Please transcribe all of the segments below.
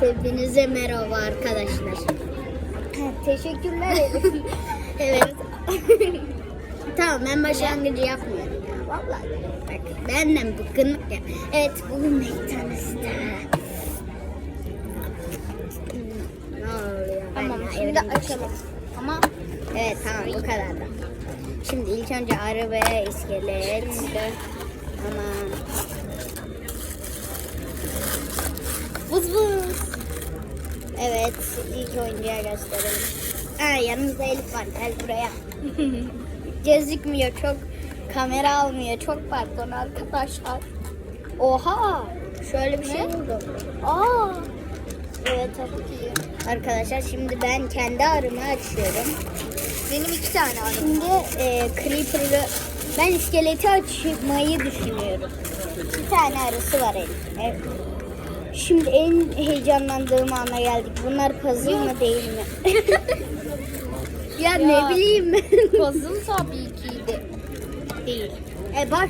hepinize merhaba arkadaşlar. Teşekkürler evet. tamam ben başlangıcı yapmıyorum ya. Vallahi bak benden bıkkınlık ya. Evet bugün McDonald's'ta. Ne oluyor? Tamam Ben şimdi açalım. Ama Evet tamam bu kadar da. Şimdi ilk önce ve iskelet. Aman. Vız vız. Evet ilk oyuncuya gösterelim. Aa, yanımızda Elif var gel buraya. Gözükmüyor çok kamera almıyor çok pardon arkadaşlar. Oha şöyle bir şey oldu. Aa. Evet çok iyi. Arkadaşlar şimdi ben kendi arımı açıyorum. benim iki tane var. Şimdi e, Creeper'ı ben iskeleti açmayı düşünüyorum. Bir tane arısı var elim. Evet. Şimdi en heyecanlandığım ana geldik. Bunlar puzzle mı değil mi? ya, ne bileyim ben. Puzzle tabii ki de değil. e bak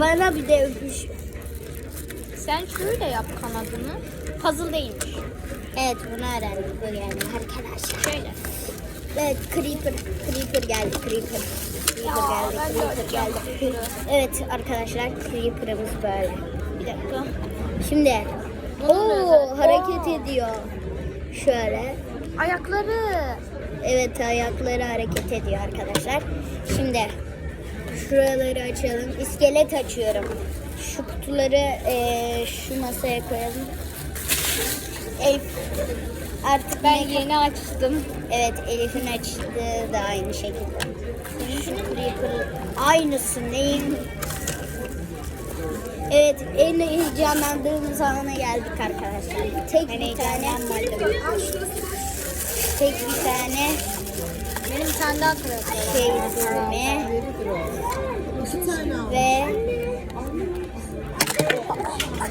bana bir de öpüş. Sen şöyle yap kanadını. Puzzle değilmiş. Evet bunu öğrendik bu yani arkadaşlar. Şöyle. Evet Creeper. Creeper geldi Creeper. Creeper Ya, geldi. ben de Creeper geldi. Evet arkadaşlar Creeper'ımız böyle. Bir dakika. Şimdi Bunun o özel- hareket ediyor. Şöyle. Ayakları. Evet ayakları hareket ediyor arkadaşlar. Şimdi şuraları açalım. İskelet açıyorum. Şu kutuları eee, şu masaya koyalım. Elif artık Ben ne- yeni açtım. Evet Elif'in açtığı da aynı şekilde. Şu aynısı neyin? Evet en heyecanlandığımız ana geldik arkadaşlar. Tek Ben bir tane tek bir tane Benim kırık. şey ve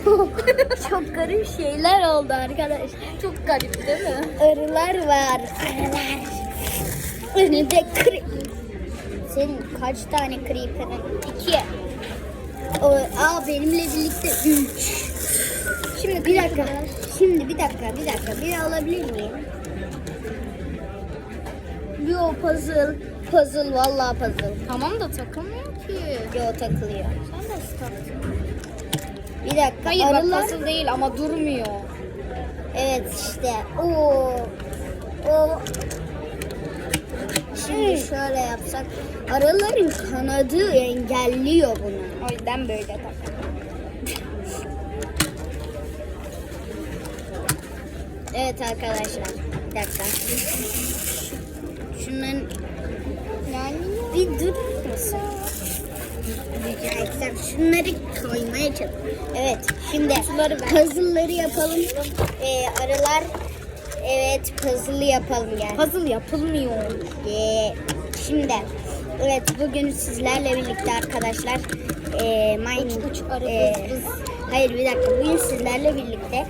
çok garip şeyler oldu arkadaşlar. Çok garip değil mi? Arılar var. Arılar. Önünde kri... Senin kaç tane creeper'ın? İki. Aa benimle birlikte üç. Şimdi bir dakika. Şimdi bir dakika, bir dakika. Bir alabilir miyim? Bir o puzzle. Puzzle, vallahi puzzle. Tamam da takılmıyor ki. Yo takılıyor. Sen de taktın. Bir dakika. Hayır arılar... bak puzzle değil ama durmuyor. Evet işte. Oo. O. Şimdi şöyle yapsak. Arıların kanadı engelliyor bunu. O yüzden böyle tak. Evet arkadaşlar. Bir dakika. Şunların Yani bir durur musun? Rica etsem şunları koymaya çalış. Evet şimdi puzzle'ları yapalım. Ee, arılar evet puzzle yapalım gel. puzzle yapılmıyor. Ee, şimdi evet bugün sizlerle birlikte arkadaşlar e, mine, Uç uç arı e, hayır bir dakika bugün sizlerle birlikte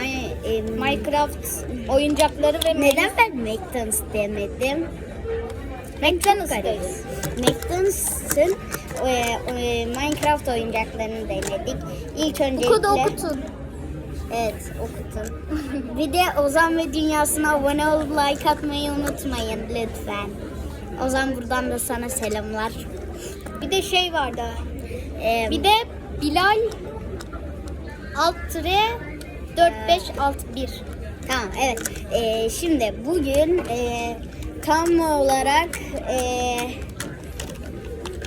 mine, e, Minecraft oyuncakları ve neden ben McDonald's demedim? McDonald's'tayız. McDonald's'ın e, e, Minecraft oyuncaklarını denedik. İlk öncelikle Okudu okutun. Evet okudum. bir de Ozan ve Dünyası'na abone olup like atmayı unutmayın lütfen. Ozan buradan da sana selamlar. Bir de şey vardı. Ee, Bir de Bilal alt tire 4561. Tamam evet. Ee, şimdi bugün e, tam olarak e,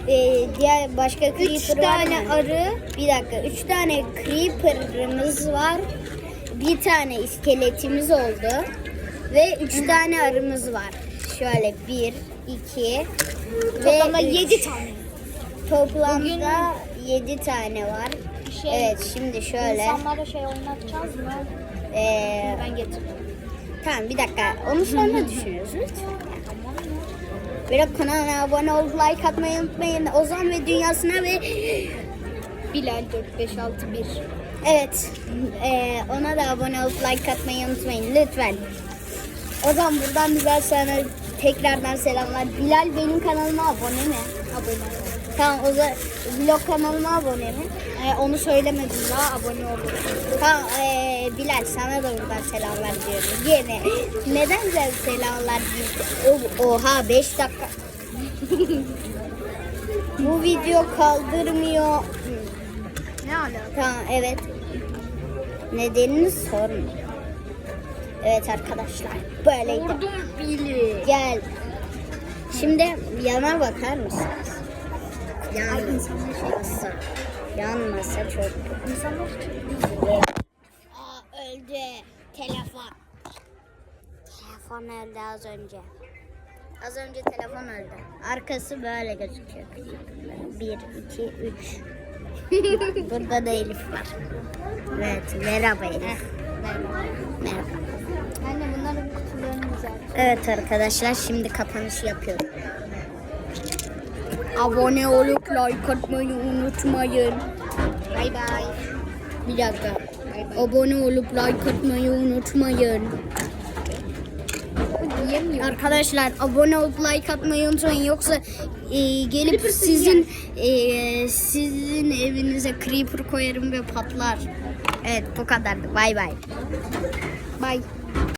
e, diğer başka Üç creeper var tane mı? arı. Bir dakika. Üç tane creeper'ımız var. Bir tane iskeletimiz oldu. Ve üç tane arımız var. Şöyle bir, iki Toplamda ve üç. 7 tane. Toplamda yedi tane var. Şey, Evet şimdi şöyle. İnsanlara şey oynatacağız mı? Ee, Ben getirdim. tamam bir dakika. Onu sonra düşünürüz lütfen. Ve kanala abone olup like atmayı unutmayın. Ozan ve dünyasına ve Bilal 4561. evet ee, ona da abone olup like atmayı unutmayın lütfen. Ozan buradan güzel sana tekrardan selamlar. Bilal benim kanalıma abone mi? Abone. Tamam o zaman vlog kanalıma abone mi? Ee, onu söylemedim daha abone olun. Tamam ee, Bilal sana da buradan selamlar diyorum. Yine neden sen selamlar diyorsun? O- Oha 5 dakika. Bu video kaldırmıyor. Ne alaka? Tamam evet. Nedenini sormuyor. Evet arkadaşlar böyleydi. Vurdum Billy. Gel. Şimdi yana bakar mısınız? Yanmasa, yanmasa çok. İnsanlar Aa öldü. Telefon. Telefon öldü az önce. Az önce telefon öldü. Arkası böyle gözüküyor. Bir, iki, üç. Burada da Elif var. Evet, merhaba Elif. Merhaba. Anne bunların kutularını güzel. Evet arkadaşlar şimdi kapanış yapıyorum. Abone olup like atmayı unutmayın. Bay bay. Bir dakika. Abone olup like atmayı unutmayın. Arkadaşlar abone olup like atmayı unutmayın yoksa e, gelip Creeper sizin e, sizin evinize creeper koyarım ve patlar. Evet bu kadardı. Bay bay. Bye.